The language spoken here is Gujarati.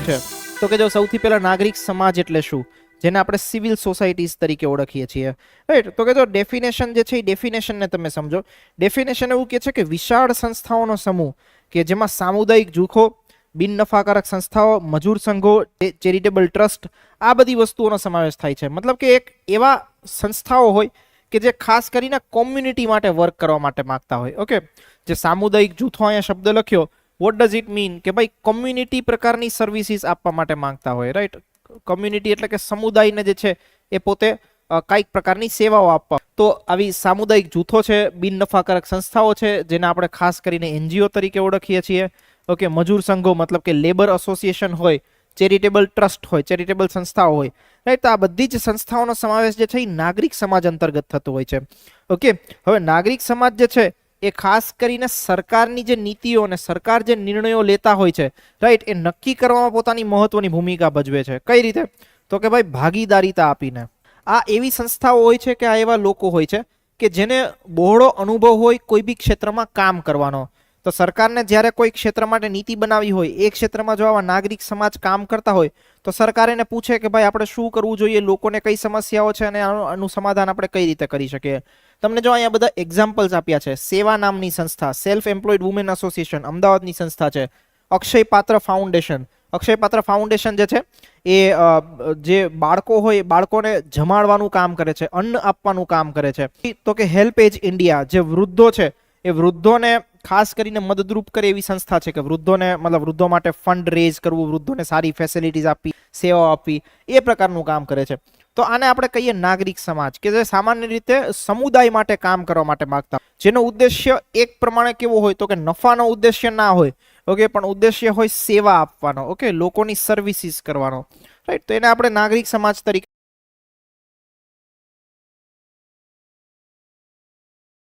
છે. તો કે જો સૌથી પહેલા નાગરિક સમાજ એટલે શું? જેને આપણે સિવિલ સોસાયટીઝ તરીકે ઓળખીએ છીએ. રાઈટ તો કે જો ડેફિનેશન જે છે એ ડેફિનેશનને તમે સમજો. ડેફિનેશન એવું કહે છે કે વિશાળ સંસ્થાઓનો સમૂહ કે જેમાં સામુદાયિક જૂથો, બિન નફાકારક સંસ્થાઓ, મજૂર સંઘો ચેરિટેબલ ટ્રસ્ટ આ બધી વસ્તુઓનો સમાવેશ થાય છે. મતલબ કે એક એવા સંસ્થાઓ હોય કે જે ખાસ કરીને કોમ્યુનિટી માટે વર્ક કરવા માટે માંગતા હોય. ઓકે જે સામુદાયિક જૂથો અહીંયા શબ્દ લખ્યો વોટ ડઝ ઇટ મીન કે ભાઈ કોમ્યુનિટી પ્રકારની સર્વિસીસ આપવા માટે માંગતા હોય રાઈટ કોમ્યુનિટી એટલે કે સમુદાયને જે છે, એ પોતે કાંઈક પ્રકારની સેવાઓ આપવા. તો આવી સામુદાયિક જૂથો છે, બિન નફાકારક સંસ્થાઓ છે, જેને આપણે ખાસ કરીને એનજીઓ તરીકે ઓળખીએ છીએ. ઓકે, મજૂર સંઘો મતલબ કે લેબર એસોસિએશન હોય, ચેરિટેબલ ટ્રસ્ટ હોય, ચેરિટેબલ સંસ્થાઓ હોય રાઈટ તો આ બધી જ સંસ્થાઓનો સમાવેશ જે છે, એ નાગરિક સમાજ અંતર્ગત થતો હોય છે. ઓકે, હવે નાગરિક સમાજ જે છે એ ખાસ કરીને સરકારની જે નીતિઓ અને સરકાર જે નિર્ણયો લેતા હોય છે રાઈટ એ નક્કી કરવામાં પોતાની મહત્વની ભૂમિકા ભજવે છે. કઈ રીતે? તો કે ભાઈ ભાગીદારીતા આપીને. આ એવી સંસ્થાઓ હોય છે કે આ એવા લોકો હોય છે કે જેને બહોળો અનુભવ હોય કોઈ બી ક્ષેત્રમાં કામ કરવાનો. તો સરકારને જ્યારે કોઈ ક્ષેત્ર માટે નીતિ બનાવી હોય, એ ક્ષેત્રમાં જો આવા નાગરિક સમાજ કામ કરતા હોય, તો સરકાર એને પૂછે કે ભાઈ આપણે શું કરવું જોઈએ, લોકોને કઈ સમસ્યાઓ છે અને આનું સમાધાન આપણે કઈ રીતે કરી શકીએ? તમને જો અહીંયા બધા એક્ઝામ્પલ્સ આપ્યા છે, સેવા નામની સંસ્થા સેલ્ફ એમ્પ્લોયડ વુમેન એસોસિએશન અમદાવાદની સંસ્થા છે, અક્ષય પાત્ર ફાઉન્ડેશન અક્ષય પાત્ર ફાઉન્ડેશન જે છે, એ જે બાળકો હોય બાળકોને જમાડવાનું કામ કરે છે, અન્ન આપવાનું કામ કરે છે. તો કે હેલ્પ એજ ઇન્ડિયા જે વૃદ્ધો છે, એ વૃદ્ધોને ખાસ કરીને મદદરૂપ કરે એવી સંસ્થા છે કે વૃદ્ધોને, મતલબ વૃદ્ધો માટે ફંડ રેઝ કરવું, વૃદ્ધોને સારી ફેસિલિટીઝ આપવી, સેવાઓ આપવી, એ પ્રકારનું કામ કરે છે. તો આને આપણે કહીએ નાગરિક સમાજ, કે જે સામાન્ય રીતે સમુદાય માટે કામ કરવા માટે માંગતા જેનો ઉદ્દેશ્ય એક પ્રમાણે કેવો હોય તો કે નફાનો ઉદ્દેશ્ય ના હોય, ઓકે, પણ ઉદ્દેશ્ય હોય સેવા આપવાનો, ઓકે, લોકોની સર્વિસીસ કરવાનો. રાઈટ તો એને આપણે નાગરિક સમાજ તરીકે